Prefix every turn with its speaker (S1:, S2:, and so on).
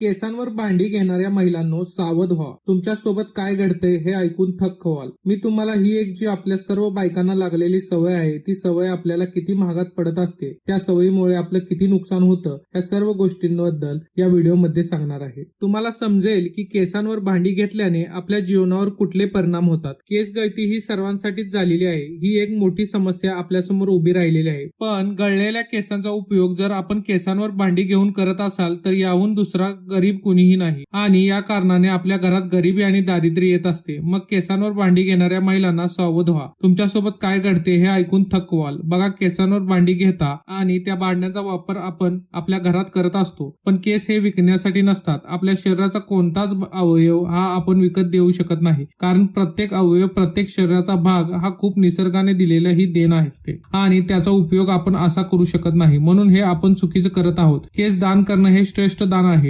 S1: केसांवर भांडी घेणाऱ्या महिलांनो सावध व्हा. तुमच्यासोबत काय घडतंय हे ऐकून थक्क व्हाल. मी तुम्हाला ही एक जी आपल्या सर्व बायकांना लागलेली सवय आहे ती सवय आपल्याला किती महागात पडत असते त्या सवयीमुळे आपलं किती नुकसान होतं या सर्व गोष्टींबद्दल या व्हिडिओमध्ये सांगणार आहे. तुम्हाला समजेल की केसांवर भांडी घेतल्याने आपल्या जीवनावर कुठले परिणाम होतात. केस गळती ही सर्वांसाठीच झालेली आहे ही एक मोठी समस्या आपल्यासमोर उभी राहिलेली आहे. पण गळलेल्या केसांचा उपयोग जर आपण केसांवर भांडी घेऊन करत असाल तर याहून दुसरा गरीब कुणीही नाही. आणि या कारणाने आपल्या घरात गरिबी आणि दारिद्र्य येत असते. मग केसांवर भांडी घेणाऱ्या महिलांना सावध व्हा. तुमच्यासोबत काय घडते हे ऐकून थकवाल बघा केसांवर भांडी घेता आणि त्या भांड्यांचा वापर आपण आपल्या घरात करत असतो. पण केस हे विकण्यासाठी नसतात. आपल्या शरीराचा कोणताच अवयव हा आपण विकत देऊ शकत नाही. कारण प्रत्येक अवयव प्रत्येक शरीराचा भाग हा खूप निसर्गाने दिलेला ही देण असते. आणि त्याचा उपयोग आपण असा करू शकत नाही. म्हणून हे आपण चुकीचं करत आहोत. केस दान करणं हे श्रेष्ठ दान आहे.